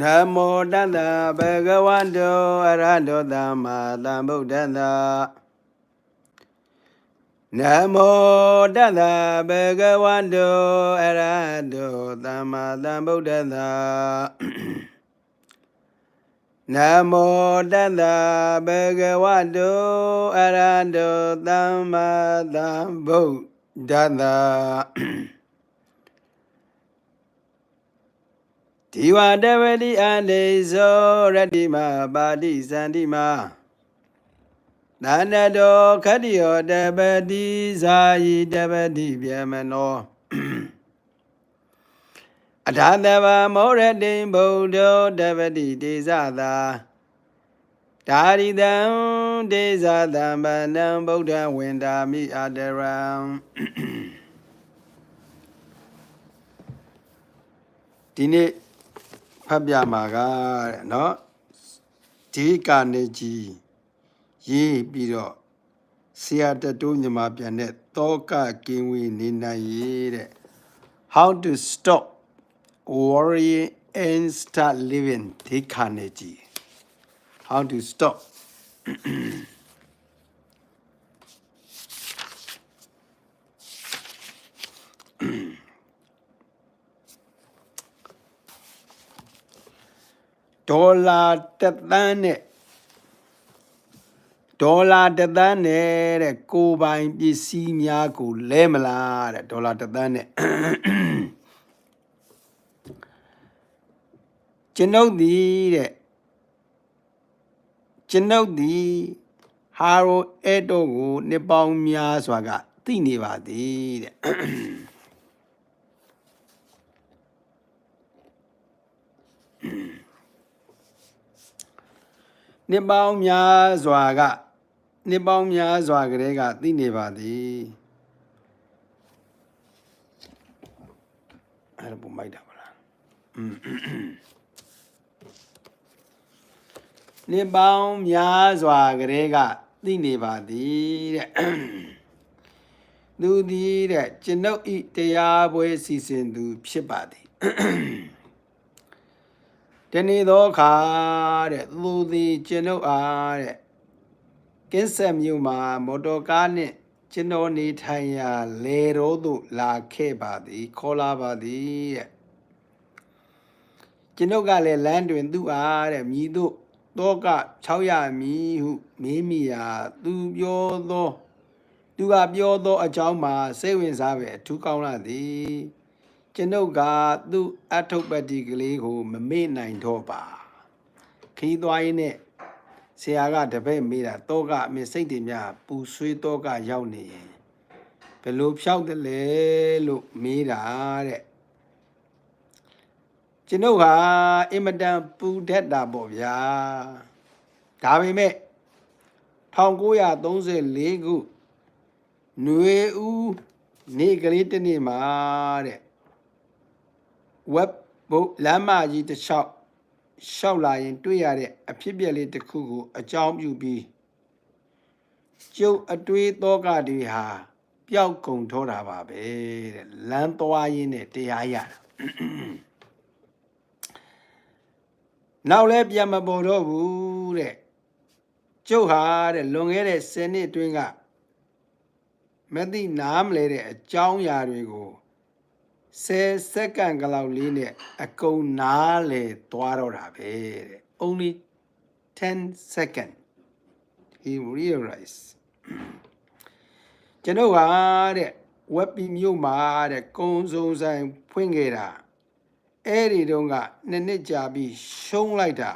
နမောတတ္တဘဂဝတောအရဟတောသမ္မာသမ္ဗုဒ္ဓတ္တနမောတတ္တဘဂဝတောအရဟတောသမ္မာသမ္ဗုဒ္ဓတ္တနမောတတ္တဘဂဝတောအရဟတောသမ္မာသမ္ဗုဒ္ဓ တ္တဒီဝတဝတိအလေဇောရတ္တိမပါတိဇန္တိမနာနတောခတ္တိယောတပတိဇာယိတပတိဗျမနောအထာတဗမောရတိဗုဒ္ဓောတပတိတေဇသာ ဒါရိတံတေဇသံဗန္နံဗုဒ္ဓဝန္တာမိအာတရံ ဒီနေ့ဖတ်ပြမှာကတဲ့เนาะဒီကနေကြီးရေးပြီးတော့ဆရာတတိုးညီမပြန်တဲ့တောကကင်းဝေးနေနိုင်ရေးတဲ့ how to stop worrying and start living ဒီကနေကြီး how to stop ဒေါ်လာတစ်သန်းနဲ့ဒေါ်လာတစ်သန်းနဲ့တဲ့ကိုယ်ပိုင်ပစ္စည်းများကိုလဲမလားတဲ့ဒေါ်လာတစ်သန်းနဲ့ကျွန်ုပ်သည်တဲ့ ကျွန်ုပ်သည်ဟာရိုအဲတိုကိုနှစ်ပေါင်းများစွာကသိနေပါသည်တဲ့နှစ်ပေါင်းများစွာကနှစ်ပေါင်းများစွာကလေးကသိနေပါသည်အဲ့ဒါပုံမိုက်တာပါလားอืม နှစ်ပေါင်းများစွာကလေးကသိနေပါသည်တဲ့သူသည်တဲ့ကျွန်ုပ်ဤတရားပွဲစီစဉ်သူဖြစ်ပါသည်တနေ့သောအခါတဲ့သူသည်ကျွန်ုပ်အားတဲ့ကင်းဆက်မြို့မှာမော်တော်ကားနှင့်ကျွန်တော်နေထိုင်ရာလေတော်သို့လာခဲ့ပါသည် ခေါ်လာပါသည်တဲ့ကျွန်ုပ်ကလည်းလမ်းတွင်သူ့အားတဲ့မြည် သို့တောက600မီဟုမေးမိရာသူပြောသောသူကပြောသောအကြောင်းမှာစိတ်ဝင်စားပဲအထူးကောင်းလာသည်ကျွန်ုပ်ကသူ့အထုပ်ပတ္တိကလေးကိုမမေ့နိုင်တော့ပါခီးသွားရင်းနဲ့ဆရာကတပည့်မေးတာတောကအမေစိတ်တွေများပူဆွေးတောကရောက်နေရင်ဘယ်လိုဖြောက်တယ်လဲလို့မေးတာတဲ့ ကျွန်ုပ်ဟာအင်မတန်ပူတတ်တာပေါ့ဗျာဒါပေမဲ့1934ခုຫນွေဦးနေ့ကလေးတစ်နေ့မှာတဲ့ web ဘုတ်လမ်းမကြီးတစ်လျှောက်ရှောက်လာရင် တွေ့ရတဲ့အဖြစ်အပျက်လေးတစ်ခုကို အကြောင်းပြုပြီးကျုပ်အတွေးသောကတွေဟာပျောက်ကုန်ထောတာပါပဲတဲ့လမ်းသွားရင်းနဲ့တရားရတာ နောက်လဲပြန်မပေါ်တော့ဘူးတဲ့ကျုပ်ဟာတဲ့လွန်ခဲ့တဲ့10နှစ်အတွင်းကမသိနားမလဲတဲ့အကြောင်းအရာတွေကို10စက္ကန့်ကလောက်လေးနဲ့အကုန်နားလေသွားတော့တာပဲတဲ့ only 10 second he realized ကျွန်တော်ဟာတဲ့ web မြို့မှာတဲ့ကုံစုံဆိုင်ဖွင့်ခဲ့တာ အဲ့ဒီတုန်းကနှစ်နှစ်ကြာပြီးရှုံးလိုက်တာ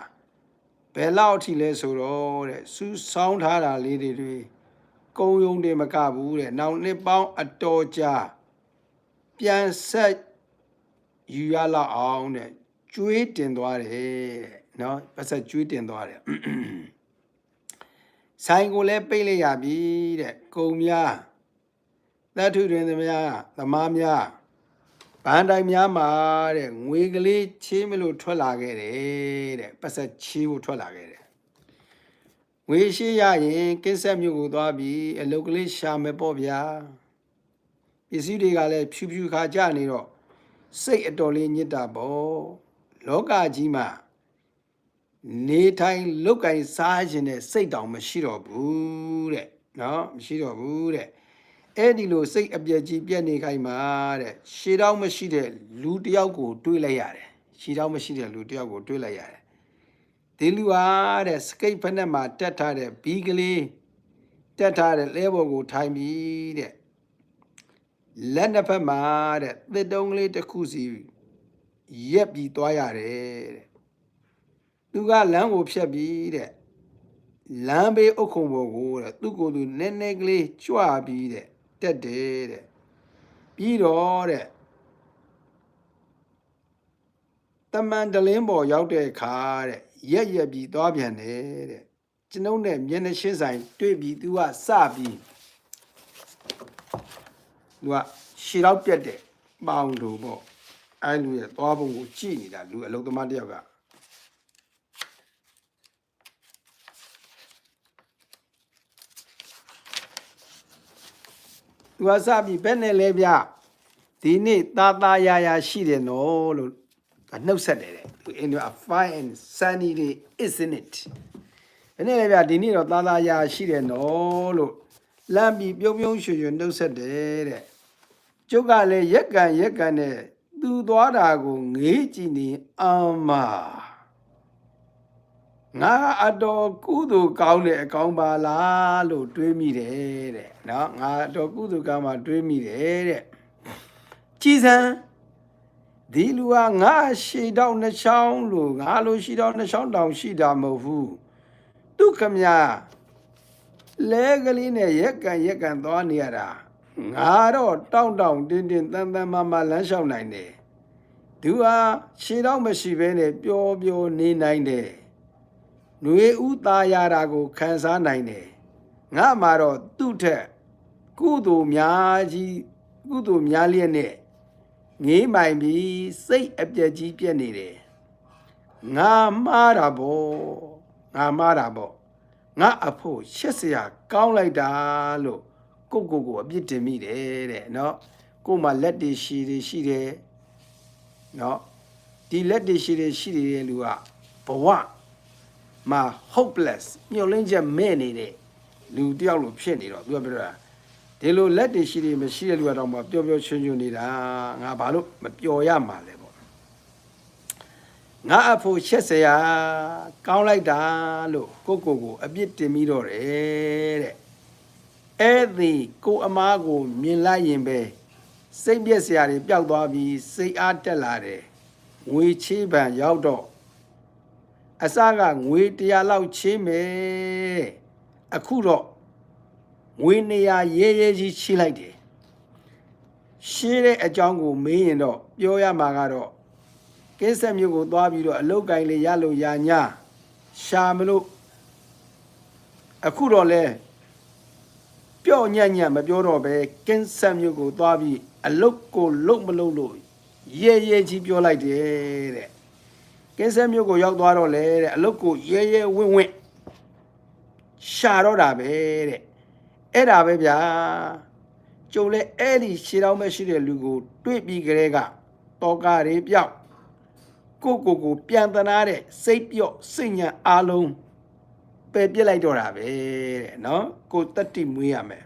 ဘယ်လောက်အထိလဲဆိုတော့တဲ့စူးစောင်းထားတာလေးတွေတွေကုံယုံတယ်မကဘူးတဲ့နောက်နှစ်ပေါင်းအတော်ကြာပြန်ဆက်ယူရလောက်အောင်တဲ့ကျွေးတင်သွားတယ်တဲ့နော်ပတ်ဆက်ကျွေးတင်သွားတယ်ဆိုင်ကိုလည်းပိတ်လိုက်ရပြီတဲ့ကုံများသတ္ထုတွင်သမားသမားများ ဘန်တိုင်များမှာတဲ့ငွေကလေးချေးမလို့ထွက်လာခဲ့တယ်တဲ့ပတ်ဆက်ချေးဖို့ထွက်လာခဲ့တယ်ငွေရှိရရင်ကင်းဆက်မြို့ကိုသွားပြီးအလုတ်ကလေးရှာမယ်ပေါ့ဗျာပစ္စည်းတွေကလည်းဖြူဖြူခါကြနေတော့စိတ်အတော်လေးညစ်တာပေါ့လောကကြီးမှာနေထိုင်လုတ်ကင်စားခြင်းနဲ့စိတ်တောင်မရှိတော့ဘူးတဲ့နော်မရှိတော့ဘူးတဲ့ အဲ့ဒီလိုစိတ်အပြည့်ကြီးပြက်နေခိုင်းမှာတဲ့ရှေးတော့မရှိတဲ့လူတစ်ယောက်ကိုတွေးလိုက်ရတယ်ရှေးတော့မရှိတဲ့လူတစ်ယောက်ကိုတွေးလိုက်ရတယ်ဒီလူဟာတဲ့စကိတ်ဖက်နဲ့မှာတက်ထားတဲ့ဘီကလေးတက်ထားတဲ့လဲဘော်ကိုထိုင်ပြီးတဲ့လက်နှစ်ဖက်မှာတဲ့သစ်တုံးကလေးတစ်ခုစီရက်ပြီးသွားရတယ်တဲ့သူကလမ်းကိုဖြတ်ပြီးတဲ့လမ်းဘေးအုတ်ခုံပေါ်ကိုတဲ့သူ့ကိုယ်သူနည်းနည်းကလေးကြွပြီးတဲ့ တက်တယ်တဲ့ပြီးတော့တဲ့တမန်တလင်းပေါ်ရောက်တဲ့အခါတဲ့ရက်ရက်ပြီးသွားပြန်တယ်တဲ့ကျွန်ုပ်နဲ့မျက်နှာရှင်းဆိုင်တွေ့ပြီးသူကစပြီးသူကရှည်တော့ပြက်တဲ့ပေါင်တို့ပေါ့အဲလူရဲ့သွားပုံကိုကြည့်နေတာလူအလုံးသမားတစ်ယောက်က သူကစပြီးဘယ်နဲ့လဲဗျဒီနေ့သာသာယာယာရှိတယ်နော်လို့နှုတ်ဆက်တယ်တဲ့သူ in your fine and sunny day isn't it ဘယ်နဲ့လဲဗျဒီနေ့တော့သာသာယာရှိတယ်နော်လို့လမ်းပြီးပြုံးပြုံးရွှင်ရွှင်နှုတ်ဆက်တယ်တဲ့ကျုပ်ကလည်းရက်ကန်ရက်ကန်နဲ့သူသွားတာကိုငေးကြည့်နေအမငါအတော်ကုသိုလ်ကောင်းတဲ့အကောင်ပါလားလို့တွေးမိတယ်တဲ့ နော်ငါအတော်ကုသိုလ်ကောင်းမှတွေးမိတယ်တဲ့ကြည်စံဒီလူကငါရှည်တော့နှချောင်းလို့ငါလိုရှိတော့နှချောင်းတောင်ရှိတာမဟုတ်ဘူးသူခမညာလဲကလေးနဲ့ရက်ကန်ရက်ကန်သွားနေရတာငါတော့တောင့်တောင့်တင်းတင်းတန်တန်မာမာလမ်းလျှောက်နိုင်တယ်သူဟာရှည်တော့မရှိဘဲနဲ့ပျော်ပျော်နေနိုင်တယ်ຫນွေဥသားရတာကိုခံစားနိုင်တယ် ငါမှာတော့သူ့ထက်ကုသိုလ်များကြီးကုသိုလ်များလျက်နဲ့ငေးမိုင်ပြီးစိတ်အပြက်ကြီးပြက်နေတယ်ငါမှားတာပေါ့ငါမှားတာပေါ့ငါအဖို့ရှက်စရာကောင်းလိုက်တာလို့ကိုကိုကိုအပြစ်တင်မိတယ်တဲ့เนาะကိုမှလက်တွေရှည်တွေရှိတယ်เนาะဒီလက်တွေရှည်တွေရှိတဲ့လူကဘဝမှာ hopeless မျောလင်းချက်မဲ့နေတဲ့ လူတယောက်လိုဖြစ်နေတော့သူကပြောတာဒီလိုလက်တွေရှိတွေမရှိတဲ့လူကတော့မှပျော်ပျော်ချွန်းချွန်းနေတာငါဘာလို့မပျော်ရမှာလဲပေါ့ငါအဖို့ချက်စရာကောင်းလိုက်တာလို့ကိုကိုကိုအပြစ်တင်ပြီးတော့တယ်တဲ့အဲ့ဒီကိုအမားကိုမြင်လိုက်ရင်ပဲစိတ်ပြက်စရာတွေပျောက်သွားပြီးစိတ်အားတက်လာတယ်ငွေချေးပံရောက်တော့အစကငွေ100လောက်ချေးမယ် အခုတော့ငွေ200ရဲရဲကြီးချေးလိုက်တယ်ရှင်းတဲ့အကြောင်းကိုမေးရင်တော့ပြောရမှာကတော့ကင်းဆက်မျိုးကိုသွားပြီးတော့အလုတ်ကင်လေးရလို့ရညာရှာမလို့အခုတော့လဲပျော့ညံ့ညံ့မပြောတော့ပဲကင်းဆက်မျိုးကိုသွားပြီးအလုတ်ကိုလုတ်မလုတ်လို့ရဲရဲကြီးပြောလိုက်တယ်တဲ့ကင်းဆက်မျိုးကိုရောက်သွားတော့လေတဲ့အလုတ်ကိုရဲရဲဝင့်ဝင့် ရှာတော့တာပဲတဲ့အဲ့ဒါပဲဗျာကျုံလဲအဲ့ဒီရှည်တော်မဲ့ရှိတဲ့လူကိုတွေ့ပြီးကြတဲ့ကတောကားတွေပြောက်ကိုကိုကိုပြန်တနာတဲ့စိတ်ပြော့စိတ်ညံအားလုံးပယ်ပြစ်လိုက်တော့တာပဲတဲ့နော်ကိုတက်တိမွေးရမယ်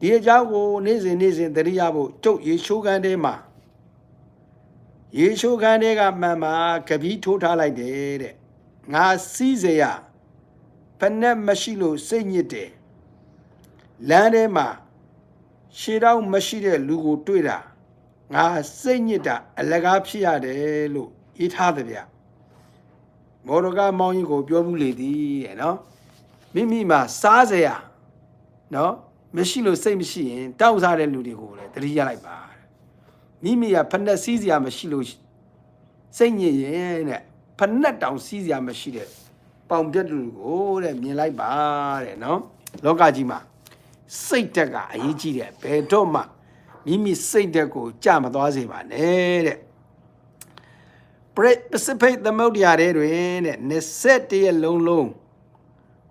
ဒီအကြောင်းကိုနေ့စဉ်နေ့စဉ်သတိရဖို့ကျုပ်ရေချိုးခန်းထဲမှာရေချိုးခန်းထဲကမှန်မှာကပီးထိုးထားလိုက်တယ်တဲ့ငါစီးစရာ ဖက်နဲ့မရှိလို့စိတ်ညစ်တယ်လမ်းထဲမှာရှေးတော့မရှိတဲ့လူကိုတွေ့တာငါစိတ်ညစ်တာအလကားဖြစ်ရတယ်လို့ရေးထားတယ်ဗျမော်ဒကာမောင်ကြီးကိုပြောမှုလေသည်တဲ့နော်မိမိမှာစားစရာနော်မရှိလို့စိတ်မရှိရင်တောက်စားတဲ့လူတွေကိုလည်းတတိရလိုက်ပါမိမိကဖက်နဲ့စီးစရာမရှိလို့စိတ်ညစ်ရင်တဲ့ဖက်နဲ့တောင်စီးစရာမရှိတဲ့ ပေါင်ပြက်လူကိုတဲ့မြင်လိုက်ပါတဲ့နော်လောကကြီးမှာစိတ်တက်ကအရေးကြီးတယ်ဘယ်တော့မှမိမိစိတ်တက်ကိုကြမသွားစေပါနဲ့တဲ့ Pacific သမုဒ္ဒရာထဲတွင်တဲ့21ရက်လုံးလုံး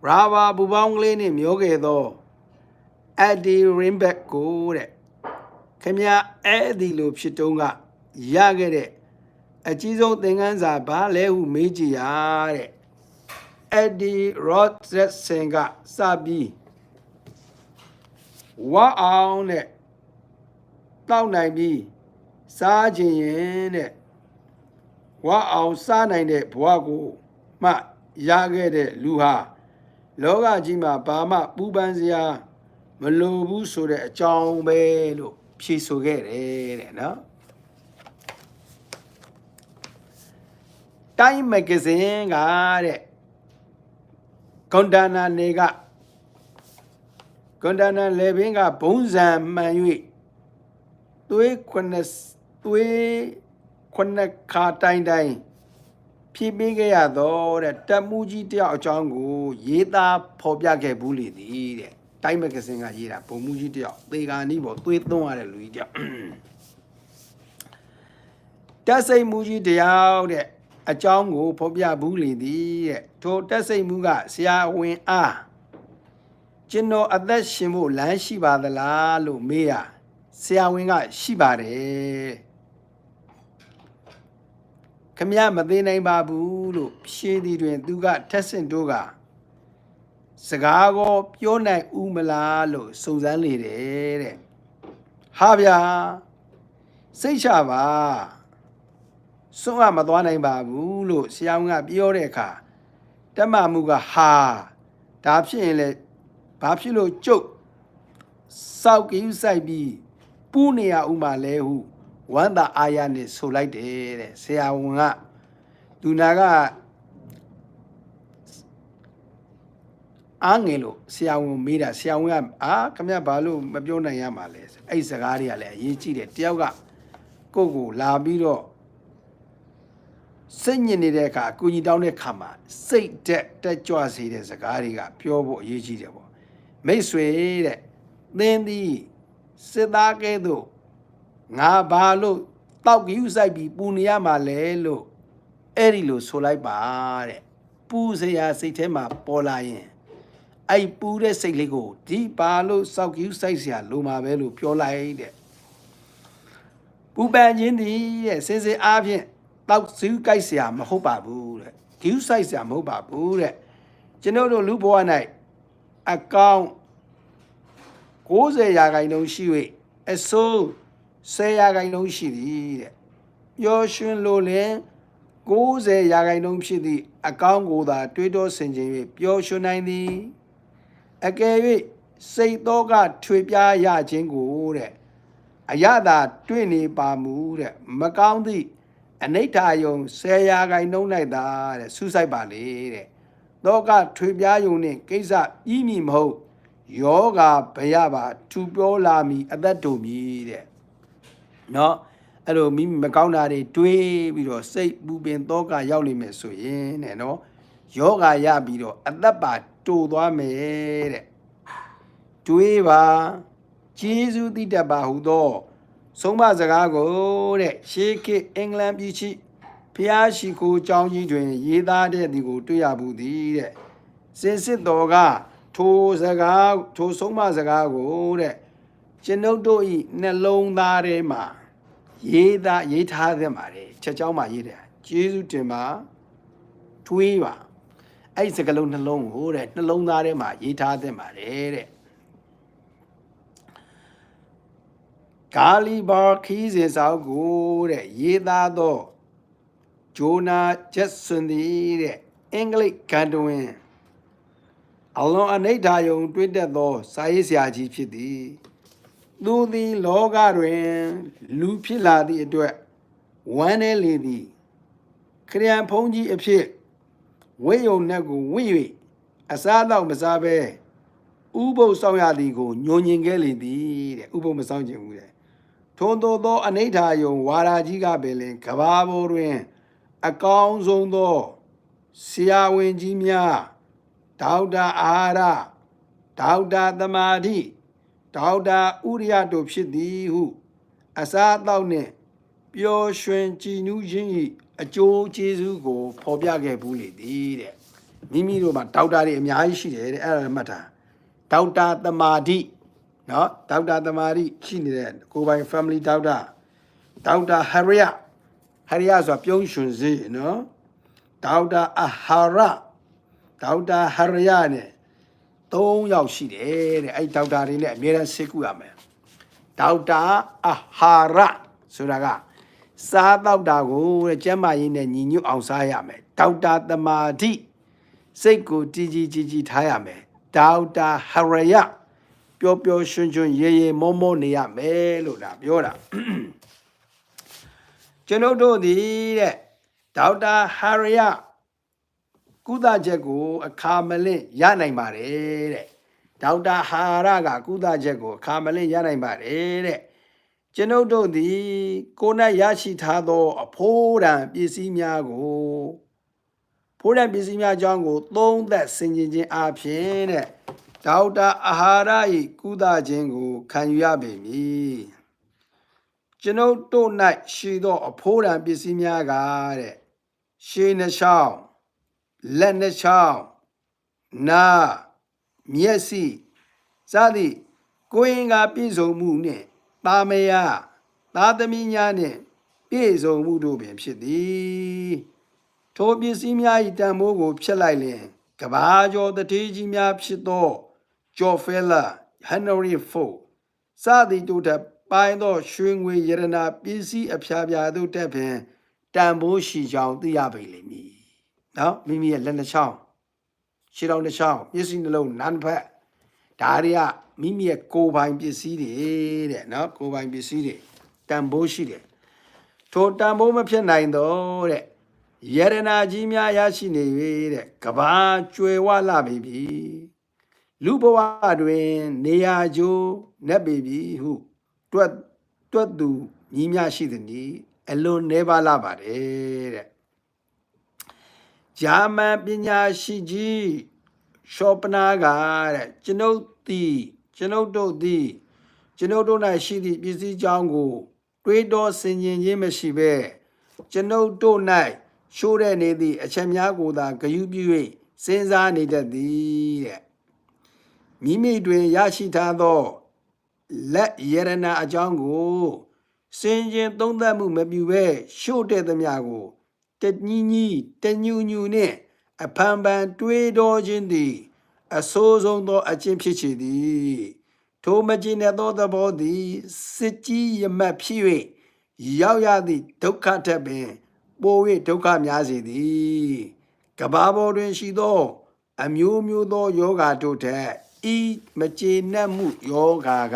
ရာဘာဘူပေါင်းကလေးနဲ့မျောခဲ့သော Eddie Rimbeck ကိုတဲ့ခင်ဗျာအဲ့ဒီလိုဖြစ်တုံးကရခဲ့တဲ့အကြီးဆုံးသင်ခန်းစာဘာလဲဟုမေးကြည့်ရတဲ့ အဲ့ဒီရော့ရက်ဆင်ကစပြီးဝါအောင်တဲ့တောက်နိုင်ပြီးစားခြင်းရင်တဲ့ဝါအောင်စားနိုင်တဲ့ဘဝကိုမှရခဲ့တဲ့လူဟာလောကကြီးမှာဘာမှပူပန်စရာမလိုဘူးဆိုတဲ့အကြောင်းပဲလို့ဖြေဆိုခဲ့တယ်တဲ့နော်တိုင်းမဂ္ဂဇင်းကတဲ့ ကွန်ဒါနာနေကကွန်ဒါနာလေဘင်းကဘုံဇံမှန်၍သွေးခုနှစ်သွေးခုနှစ်ခါတိုင်းတိုင်းဖြည့်ပေးခဲ့ရတော့တဲ့တက်မှုကြီးတယောက်အကြောင်းကိုရေးသားဖော်ပြခဲ့ဘူးလေသည်တဲ့တိုင်းမဂ္ဂဇင်းကရေးတာဘုံမှုကြီးတယောက်သေကာနီးပေါ်သွေးသွန်းရတဲ့လူကြီးတယောက်တက်စိတ်မှုကြီးတယောက်တဲ့ အကြောင်းကိုဖော်ပြဘူးလေသည်တဲ့ထိုတက်စိတ်မှုကဆရာဝန်အားကျွန်တော်အသက်ရှင်ဖို့လမ်းရှိပါသလားလို့မေးရဆရာဝန်ကရှိပါတယ်ခမရမသေးနိုင်ပါဘူးလို့ဖြေသည်တွင် သူကထက်ဆင့်တို့ကစကားကိုပြောနိုင်ဦးမလားလို့စုံစမ်းလေတယ်တဲ့ဟာဗျာစိတ်ချပါ စွန့်အမသွားနိုင်ပါဘူးလို့ဆရာဝန်ကပြောတဲ့အခါတက်မမှုကဟာဒါဖြစ်ရင်လေဘာဖြစ်လို့ကျုပ်စောက်ကယူဆိုင်ပြီးပူးနေရဥမာလဲဟုဝမ်းသာအာရနဲ့ဆိုလိုက်တယ်တဲ့ဆရာဝန်ကလူနာကအားငယ်လို့ဆရာဝန်မေးတာဆရာဝန်ကအာခမရဘာလို့မပြောနိုင်ရမှာလဲအဲ့စကားတွေကလည်းအရေးကြီးတယ်တယောက်ကကိုယ့်ကိုလာပြီးတော့ စိတ်ညစ်နေတဲ့အခါအကူကြီးတောင်းတဲ့ခါမှာစိတ်တက်တက်ကြွစေတဲ့စကားတွေကပြောဖို့အရေးကြီးတယ်ပေါ့မိတ်ဆွေတဲ့သင်သည်စစ်သားကဲ့သို့ငါဘာလို့တောက်ကြီးဥဆိုင်ပြီးပူနေရမှာလဲလို့အဲ့ဒီလိုဆိုလိုက်ပါတဲ့ပူစရာစိတ်ထဲမှာပေါ်လာရင်အဲ့ပူတဲ့စိတ်လေးကိုဒီဘာလို့စောက်ကြီးဥဆိုင်စရာလိုမှာပဲလို့ပြောလိုက်တဲ့ပူပန်ခြင်းသည်တဲ့စင်စစ်အားဖြင့် တောက်စူးကြိုက်စရာမဟုတ်ပါဘူးတဲ့ဂီးဆိုင်စရာမဟုတ်ပါဘူးတဲ့ကျွန်တော်တို့လူဘဝ၌အကောင့်90ရာခိုင်နှုန်းရှိ၍အစိုး10ရာခိုင်နှုန်းရှိသည်တဲ့ပျော်ရွှင်လိုလင်90ရာခိုင်နှုန်းဖြစ်သည့်အကောင့်ကိုသာ တွေးတောဆင်ခြင်၍ပျော်ရွှင်နိုင်သည်အကယ်၍စိတ်သောကထွေပြားရခြင်းကိုတဲ့အရသာ တွေ့နေပါမူတဲ့မကောင်းသည့် အနိဋ္ဌာယုံ10ရာခိုင်နှုန်း၌သာတဲ့ဆူဆိုင်ပါလေတဲ့သောကထွေပြားယုံနှင့်ကိစ္စပြီးမည်မဟုတ်ယောဂဘယပါထူပြောလာမည်အသက်တူမည်တဲ့เนาะအဲ့လိုမိမကောင်းတာတွေတွေးပြီးတော့စိတ်ပူပင်သောကရောက်နေမယ်ဆိုရင်တဲ့เนาะယောဂရပြီးတော့အသက်ပါတူသွားမယ်တဲ့တွေးပါကျေးဇူးတိတတ်ပါဟုသော ဆုံးမစကားကိုတဲ့ရှေးခေတ်အင်္ဂလန်ပြည်ရှိဖျားရှိခိုးကျောင်းကြီးတွင် ရေးသားတဲ့ဒီကိုတွေ့ရဘူးသည်တဲ့စင်စစ်တော်ကထိုစကားထိုဆုံးမစကားကိုတဲ့ကျွန်ုပ်တို့ဤနှလုံးသားထဲမှာရေးသားရေးထားသင့်ပါတယ်ချက်ချောင်းမှာရေးတယ်ကျေးဇူးတင်ပါတွေးပါအဲ့ဒီစကလုံးနှလုံးကိုတဲ့နှလုံးသားထဲမှာရေးထားသင့်ပါတယ်တဲ့ ကာလီဘာခီးစဉ်စာအုပ်ကိုတဲ့ရေးသားသောဂျိုနာဂျက်ဆွန်ဒီတဲ့အင်္ဂလိပ်ကန်တွင်အလွန်အနိဋ္ဌာယုံ တွေးတတ်သောစာရေးဆရာကြီးဖြစ်သည်သူသည်လောကတွင် လူဖြစ်လာသည့်အတွက်ဝမ်းနည်းလေသည်ခရယန်ဖုံးကြီးအဖြစ်ဝိယုံနှက်ကိုဝင့်၍အစားတော့မစားဘဲဥပုပ်ဆောင်ရသည်ကိုညှိုညင်ခဲ့လေသည်တဲ့ဥပုပ်မဆောင်ခြင်းဘူးတဲ့ ထို့သောသော အနိဋ္ဌာယုံဝါရာကြီးကပင်လင်ကဘာပေါ်တွင် အကောင်းဆုံးသောဆရာဝန်ကြီးများဒေါက်တာအာဟာရဒေါက်တာသမာဓိဒေါက်တာဥရိယတို့ဖြစ်သည်ဟု အစားအသောက်နှင့်ပျော်ရွှင်ကြည်နူးခြင်း၏အကျိုးကျေးဇူးကိုဖော်ပြခဲ့ဘူးလေသည်တဲ့မိမိတို့မှာဒေါက်တာတွေအများကြီးရှိတယ်တဲ့အဲ့ဒါမှတ်တာဒေါက်တာသမာဓိ နော်ဒေါက်တာတမာရီရှိနေတဲ့ကိုပိုင် family ဒေါက်တာဒေါက်တာဟရိယဟရိယဆိုတာပြုံးရွှင်စေးနော်ဒေါက်တာအဟာရဒေါက်တာဟရိယနဲ့၃ယောက်ရှိတယ်တဲ့အဲ့ဒေါက်တာတွေနဲ့အမြဲတမ်းဆေးကုရမယ်ဒေါက်တာအဟာရဆိုတာကစားတော့တာကိုတဲ့ကျမ်းမာရေးနဲ့ညီညွတ်အောင်စားရမယ်ဒေါက်တာတမာတိစိတ်ကိုတည်ကြည်ကြည်ကြည်ထားရမယ်ဒေါက်တာဟရိယ ပျော်ပျော်ရွှင်ရွှင်ရေရေမောမောနေရမယ်လို့ဒါပြောတာကျွန်ုပ်တို့သည်တဲ့ဒေါက်တာဟာရယကုသချက်ကို အခါမလင့်ရနိုင်ပါတယ်တဲ့ဒေါက်တာဟာရကကုသချက်ကိုအခါမလင့်ရနိုင်ပါတယ်တဲ့ကျွန်ုပ်တို့သည်ကိုယ်နဲ့ရရှိထားသော အဖိုးတန်ပစ္စည်းများကိုဖိုးတန်ပစ္စည်းများအကြောင်းကို သုံးသက်ဆင်ခြင်ခြင်းအပြင်တဲ့ ဒေါက်တာအာဟာရ၏ကုသခြင်းကိုခံယူရပေမည်ကျွန်ုပ်တို့၌ရှိသော အဖိုးတန်ပစ္စည်းများကတဲ့ရှေးနှချောင်းလက်နှချောင်းနာမျက်စိစသည်ကိုယ်ရင်ကပြည့်စုံမှုနှင့်တာမယသာသမီများနှင့်ပြည့်စုံမှုတို့ပင်ဖြစ်သည်ထိုပစ္စည်းများ၏တန်ဖိုးကိုဖျက်လိုက်လျင်ကဘာကျော်တတိကြီးများဖြစ်သော ဂျော်ဖဲလာဟန်နရီဖို့စသည်တို့ထက်ပိုင်းသောရွှေငွေယရနာပစ္စည်းအဖျားဖျားတို့တက်ဖြင့်တန်ဖိုးရှိကြောင်းသိရပေလိမ့်မည်။နော်မိမိရဲ့လက်နှချောင်းခြေထောက်နှချောင်းမျက်စိနှလုံးနန်းဖက်ဒါတွေကမိမိရဲ့ကိုယ်ပိုင်ပစ္စည်းတွေတဲ့နော်ကိုယ်ပိုင်ပစ္စည်းတွေတန်ဖိုးရှိတယ်။ထိုတန်ဖိုးမဖြစ်နိုင်တော့တဲ့ယရနာကြီးများရရှိနေ၍တဲ့ကဘာကျွယ်ဝလာပြီပြီ။ လူဘဝတွင် နေရာကျိုးနတ်ပေပြီဟုတွတ်တွတ်သူညီးများရှိသည်နီအလွန်နေပါလာပါတယ်တဲ့ဂျာမန်ပညာရှိကြီးရှောပနာကတဲ့ကျွန်ုပ်သည်ကျွန်ုပ်တို့သည်ကျွန်ုပ်တို့၌ရှိသည့်ပစ္စည်းကြောင်းကို တွေးတောဆင်ခြင်ခြင်းမရှိဘဲကျွန်ုပ်တို့၌ရှိုးတဲ့နေသည့်အချက်များကိုသာဂရုပြု၍စဉ်းစားနေတတ်သည်တဲ့ မိမိတွင်ရရှိထားသောလက်ယရနာအကြောင်းကိုစင်ကျင်သုံးသပ်မှုမပြုဘဲရှို့တဲ့သမျှကိုတညီညီတညူညူနှင့်အဖန်ဖန်တွေးတော်ခြင်းသည် အဆိုးဆုံးသောအကျင့်ဖြစ်ချေသည်ထိုမကျင်တဲ့သောသဘောသည်စစ်ကြီးရမတ်ဖြစ်၍ရောက်ရသည့်ဒုက္ခထက်ပင် ပို၍ဒုက္ခများစေသည်ကဘာပေါ်တွင်ရှိသော အမျိုးမျိုးသောယောဂါတို့ထက် ဤမကျေနပ်မှုယောဂါက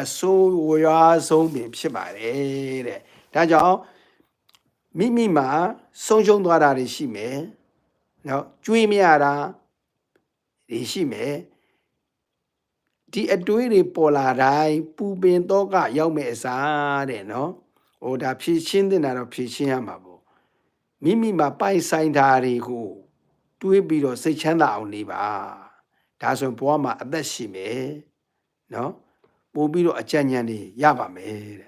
အဆိုးဝါးဆုံးပင်ဖြစ်ပါတယ်တဲ့ဒါကြောင့်မိမိမှာဆုံးရှုံးသွားတာတွေရှိမယ်နော်ကြွေးမရတာတွေရှိမယ်ဒီအတွေးတွေပေါ်လာတိုင်းပူပင်တော့ကရောက်မဲ့အစားတဲ့နော်ဟိုဒါဖြည့်ရှင်းတင်တာတော့ဖြည့်ရှင်းရမှာပေါ့မိမိမှာပိုင်ဆိုင်တာတွေကိုတွေးပြီးတော့စိတ်ချမ်းသာအောင်နေပါ ဒါဆိုရင်ဘဝမှာအသက်ရှိမယ်နော်ပို့ပြီးတော့အကြံဉာဏ်တွေရပါမယ်တဲ့